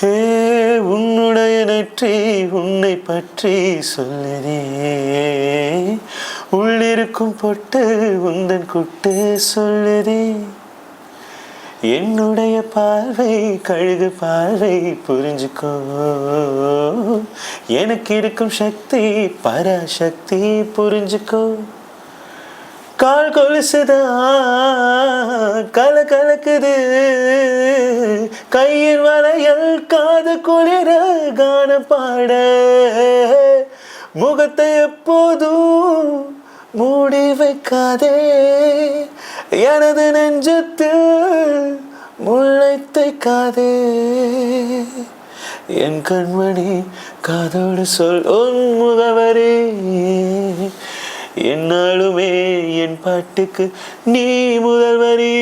ஹே உன்னுடைய நெற்றி உன்னை பற்றி சொல்லுதே. உள்ளிருக்கும் பொட்டு உந்தன் குட்டு சொல்லுதே. என்னுடைய பார்வை கழுகு பார்வை புரிஞ்சுக்கோ. எனக்கு இருக்கும் சக்தி பராசக்தி புரிஞ்சுக்கோ. கால் கொலுசுதா கல கலக்குது. கையின் வளையல் காது குளிர கான பாட. முகத்தை எப்போதும் மூடி வைக்காதே. எனது நெஞ்சத்தில் முல்லை தைக்காதே என் கண்மணி காதோடு சொல் உன் முகவரே என்னாலுமே என் பாட்டுக்கு நீ முதல்வரே.